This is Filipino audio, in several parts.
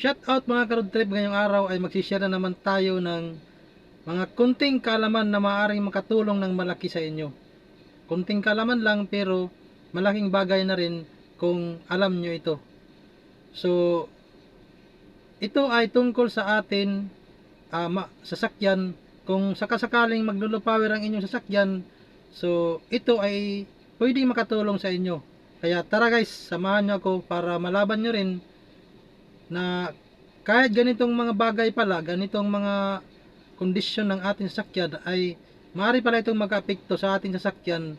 Shout out mga ka-road trip ngayong araw ay magsishare na naman tayo ng mga kunting kaalaman na maaaring makatulong ng malaki sa inyo. Kunting kaalaman lang pero malaking bagay na rin kung alam nyo ito. So, ito ay tungkol sa atin ah, ma- sasakyan. Kung sakasakaling maglulupower ang inyong sasakyan, so ito ay pwedeng makatulong sa inyo. Kaya tara guys, samahan nyo ako para malaban nyo rin na kahit ganitong mga bagay pala, ganitong mga kondisyon ng ating sasakyan ay maaari pala itong magka-apekto sa ating sasakyan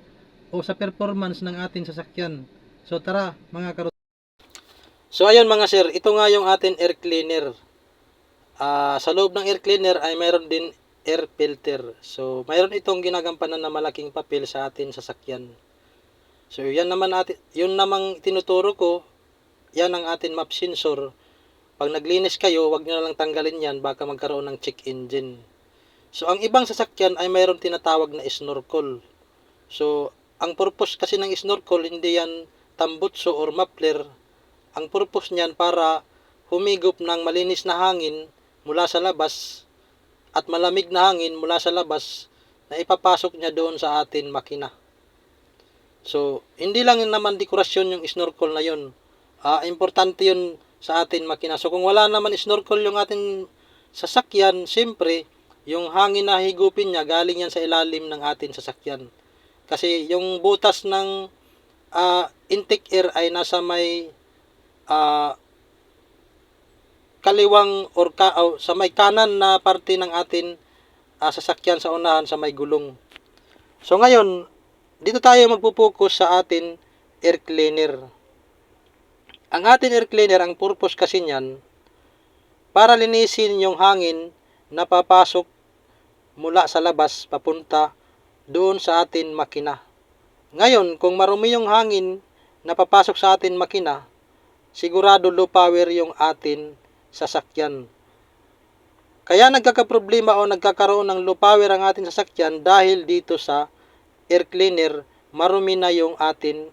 o sa performance ng ating sasakyan. So tara mga karot. So ayun mga sir, ito nga yung ating air cleaner. Ah, sa loob ng air cleaner ay mayroon din air filter. So mayroon itong ginagampanan na malaking papel sa ating sasakyan. So yan naman atin, yun namang tinuturo ko, yan ang ating map sensor. Pag naglinis kayo, wag nyo na lang tanggalin yan, baka magkaroon ng check engine. So ang ibang sasakyan ay mayroon tinatawag na snorkel. So ang purpose kasi ng snorkel hindi yan tambutso or muffler. Ang purpose niyan para humigop ng malinis na hangin mula sa labas at malamig na hangin mula sa labas na ipapasok niya doon sa atin makina. So, hindi lang naman dekorasyon yung snorkel na yun. Ah, importante yun sa atin makina. So, kung wala naman snorkel yung ating sasakyan, siyempre, yung hangin na higupin niya, galing yan sa ilalim ng ating sasakyan. Kasi yung butas ng ah, intake air ay nasa may ah, kaliwang or ka, oh, sa may kanan na parte ng atin ah, sasakyan sa unahan sa may gulong. So ngayon, dito tayo magpo-focus sa atin air cleaner. Ang atin air cleaner, ang purpose kasi niyan, para linisin yung hangin na papasok mula sa labas papunta doon sa atin makina. Ngayon, kung marumi yung hangin na papasok sa atin makina, sigurado low power yung atin sasakyan. Kaya nagkakaproblema o nagkakaroon ng low power ang ating sasakyan dahil dito sa air cleaner, marumi na yung atin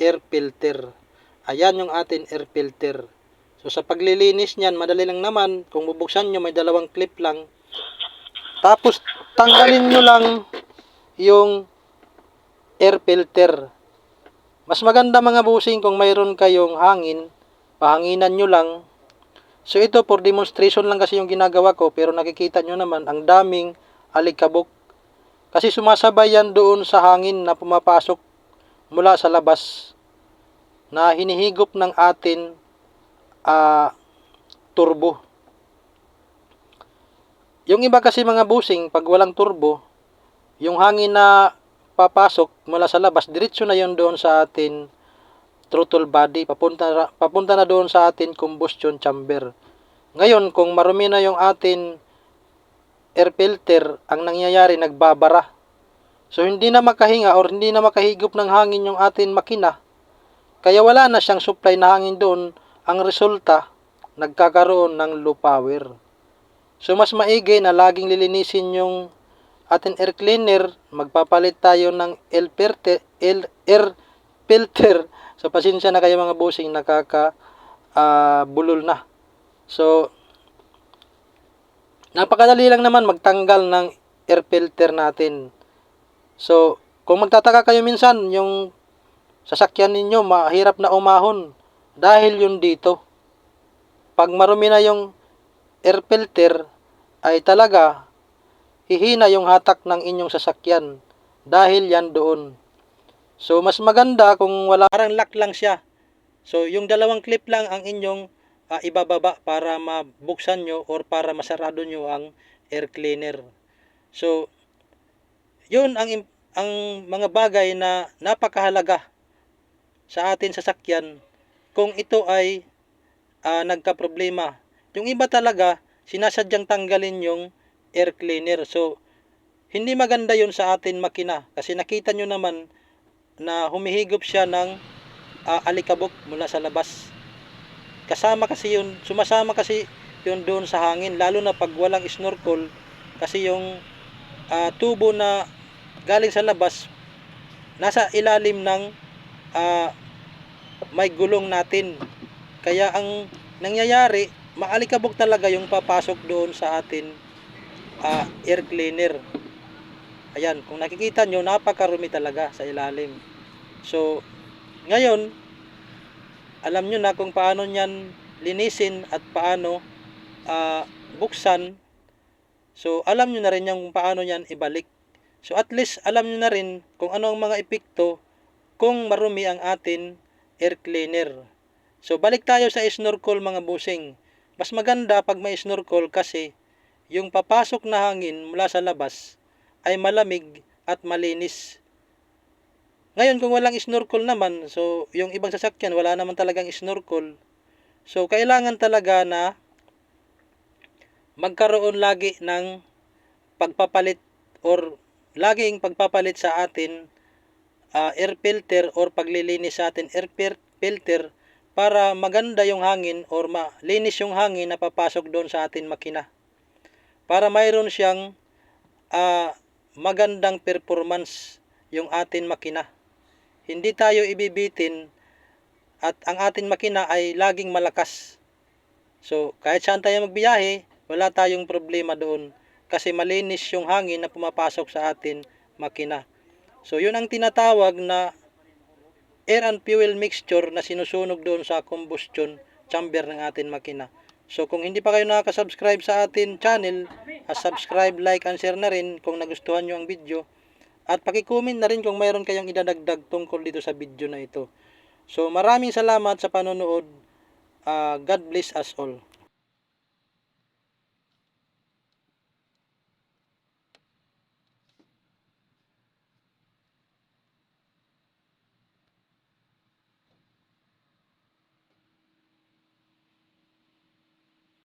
air filter. Ayan yung atin air filter. So sa paglilinis niyan, madali lang naman. Kung bubuksan nyo, may dalawang clip lang. Tapos tanggalin nyo lang yung air filter. Mas maganda mga busing kung mayroon kayong hangin, pahanginan nyo lang. So ito for demonstration lang kasi yung ginagawa ko pero nakikita nyo naman ang daming alikabok. Kasi sumasabay yan doon sa hangin na pumapasok mula sa labas na hinihigop ng atin ah, turbo. Yung iba kasi mga busing, pag walang turbo, yung hangin na papasok mula sa labas, diretso na yon doon sa atin throttle body, papunta, papunta na doon sa atin combustion chamber. Ngayon, kung marumi na yung atin air filter, ang nangyayari, nagbabara. So, hindi na makahinga or hindi na makahigop ng hangin yung atin makina. Kaya wala na siyang supply na hangin doon. Ang resulta, nagkakaroon ng low power. So, mas maigi na laging lilinisin yung ating air cleaner. Magpapalit tayo ng air filter. So, pasensya na kayo mga bossing, nakaka ah, bulol na. So, napakadali lang naman magtanggal ng air filter natin. So, kung magtataka kayo minsan, yung sasakyan ninyo, mahirap na umahon. Dahil yun dito. Pag marumi na yung air filter, ay talaga, hihina yung hatak ng inyong sasakyan. Dahil yan doon. So, mas maganda kung wala, parang lock lang siya. So, yung dalawang clip lang ang inyong ah, ibababa para mabuksan nyo or para masarado nyo ang air cleaner. So, yun ang ang mga bagay na napakahalaga sa atin sasakyan kung ito ay ah, nagka-problema. Yung iba talaga, sinasadyang tanggalin yung air cleaner. So, hindi maganda yun sa atin makina kasi nakita nyo naman na humihigop siya ng ah, alikabok mula sa labas. Kasama kasi yun, sumasama kasi yun doon sa hangin, lalo na pag walang snorkel kasi yung ah, tubo na galing sa labas nasa ilalim ng ah, may gulong natin. Kaya ang nangyayari, maalikabok talaga yung papasok doon sa atin ah, air cleaner. Ayan, kung nakikita nyo, napakarumi talaga sa ilalim. So, ngayon, alam nyo na kung paano nyan linisin at paano ah, buksan. So, alam nyo na rin yung paano nyan ibalik. So, at least alam nyo na rin kung ano ang mga epekto kung marumi ang atin air cleaner. So, balik tayo sa snorkel mga busing. Mas maganda pag may snorkel kasi yung papasok na hangin mula sa labas ay malamig at malinis. Ngayon, kung walang snorkel naman, so yung ibang sasakyan wala naman talagang snorkel, so kailangan talaga na magkaroon lagi ng pagpapalit or laging pagpapalit sa atin ah, air filter or paglilinis sa atin air fil- filter para maganda yung hangin or malinis yung hangin na papasok doon sa atin makina. Para mayroon siyang ah, magandang performance yung atin makina. Hindi tayo ibibitin at ang atin makina ay laging malakas. So, kahit saan tayo magbiyahe, wala tayong problema doon kasi malinis yung hangin na pumapasok sa atin makina. So, yun ang tinatawag na air and fuel mixture na sinusunog doon sa combustion chamber ng atin makina. So, kung hindi pa kayo nakaka-subscribe sa atin channel, ah, subscribe, like, and share na rin kung nagustuhan nyo ang video. At pakicomment na rin kung mayroon kayong idadagdag tungkol dito sa video na ito. So, maraming salamat sa panonood. Ah, God bless us all.